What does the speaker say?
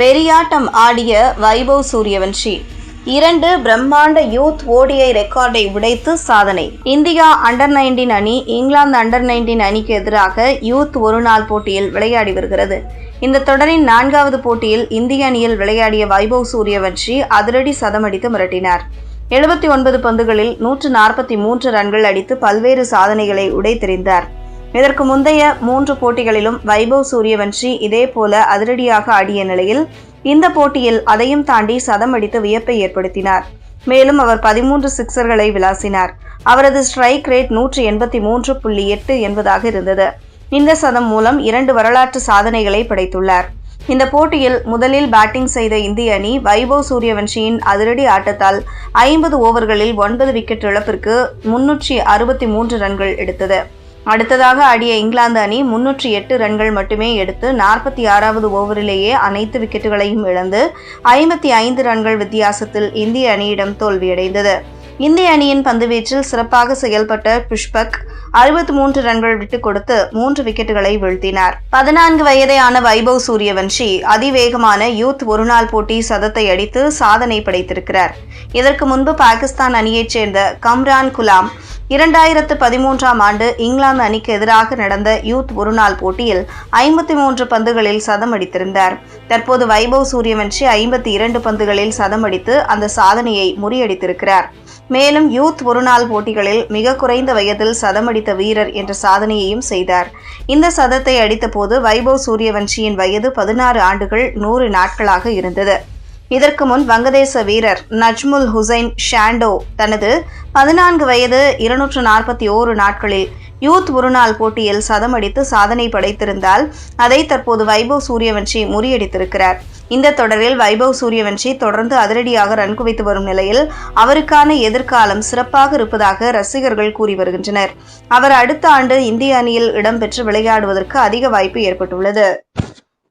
வெறியாட்டம் ஆடிய வைபவ் சூரியவன்ஷி இரண்டு பிரம்மாண்ட யூத் ஓடிஐ ரெக்கார்டை உடைத்து சாதனை. இந்தியா அண்டர் 19 அணி இங்கிலாந்து அண்டர் 19 அணிக்கு எதிராக யூத் ஒருநாள் போட்டியில் விளையாடி வருகிறது. இந்த தொடரின் நான்காவது போட்டியில் இந்திய அணியில் விளையாடிய வைபவ் சூரியவன்ஷி அதிரடி சதமடித்து மிரட்டினார். எழுபத்தி ஒன்பது பந்துகளில் நூற்று நாற்பத்தி மூன்று ரன்கள் அடித்து பல்வேறு சாதனைகளை உடைத்தெறிந்தார். இதற்கு முந்தைய மூன்று போட்டிகளிலும் வைபவ் சூரியவன்ஷி இதேபோல அதிரடியாக ஆடிய நிலையில் இந்த போட்டியில் அதையும் தாண்டி சதம் அடித்து வியப்பை ஏற்படுத்தினார். மேலும் அவர் பதிமூன்று சிக்சர்களை விளாசினார். அவரது ஸ்ட்ரைக் ரேட் நூற்றி எண்பத்தி மூன்று புள்ளி எட்டு என்பதாக இருந்தது. இந்த சதம் மூலம் இரண்டு வரலாற்று சாதனைகளை படைத்துள்ளார். இந்த போட்டியில் முதலில் பேட்டிங் செய்த இந்திய அணி வைபவ் சூரியவன்ஷியின் அதிரடி ஆட்டத்தால் ஐம்பது ஓவர்களில் ஒன்பது விக்கெட் இழப்பிற்கு முன்னூற்றி அறுபத்தி மூன்று ரன்கள் எடுத்தது. அடுத்ததாக ஆடிய இங்கிலாந்து அணி முன்னூற்றி எட்டு ரன்கள் மட்டுமே எடுத்து நாற்பத்தி ஆறாவது ஓவரிலேயே அனைத்து விக்கெட்டுகளையும் இழந்து ஐம்பத்தி ஐந்து ரன்கள் வித்தியாசத்தில் இந்திய அணியிடம் தோல்வியடைந்தது. இந்திய அணியின் பந்துவீச்சில் சிறப்பாக செயல்பட்ட புஷ்பக் அறுபத்தி மூன்று ரன்கள் விட்டுக் கொடுத்து மூன்று விக்கெட்டுகளை வீழ்த்தினார். பதினான்கு வயதேயான வைபவ் சூரியவன்ஷி அதிவேகமான யூத் ஒருநாள் போட்டி சதத்தை அடித்து சாதனை படைத்திருக்கிறார். இதற்கு முன்பு பாகிஸ்தான் அணியைச் சேர்ந்த கம்ரான் குலாம் இரண்டாயிரத்து பதிமூன்றாம் ஆண்டு இங்கிலாந்து அணிக்கு எதிராக நடந்த யூத் ஒருநாள் போட்டியில் ஐம்பத்தி மூன்று பந்துகளில் சதம் அடித்திருந்தார். தற்போது வைபவ் சூரியவன்ஷி ஐம்பத்தி இரண்டு பந்துகளில் சதம் அடித்து அந்த சாதனையை முறியடித்திருக்கிறார். மேலும் யூத் ஒருநாள் போட்டிகளில் மிக குறைந்த வயதில் சதமடித்த வீரர் என்ற சாதனையையும் செய்தார். இந்த சதத்தை அடித்தபோது வைபவ் சூரியவன்ஷியின் வயது பதினாறு ஆண்டுகள் நூறு நாட்களாக இருந்தது. இதற்கு முன் வங்கதேச வீரர் நஜ்முல் ஹுசைன் ஷாண்டோ தனது பதினான்கு வயது இருநூற்று நாற்பத்தி ஓரு நாட்களில் யூத் ஒருநாள் போட்டியில் சதமடித்து சாதனை படைத்திருந்தால் அதை தற்போது வைபவ் சூரியவன்ஷி முறியடித்திருக்கிறார். இந்த தொடரில் வைபவ் சூரியவன்ஷி தொடர்ந்து அதிரடியாக ரன் குவித்து வரும் நிலையில் அவருக்கான எதிர்காலம் சிறப்பாக இருப்பதாக ரசிகர்கள் கூறி வருகின்றனர். அவர் அடுத்த ஆண்டு இந்திய அணியில் இடம்பெற்று விளையாடுவதற்கு அதிக வாய்ப்பு ஏற்பட்டுள்ளது.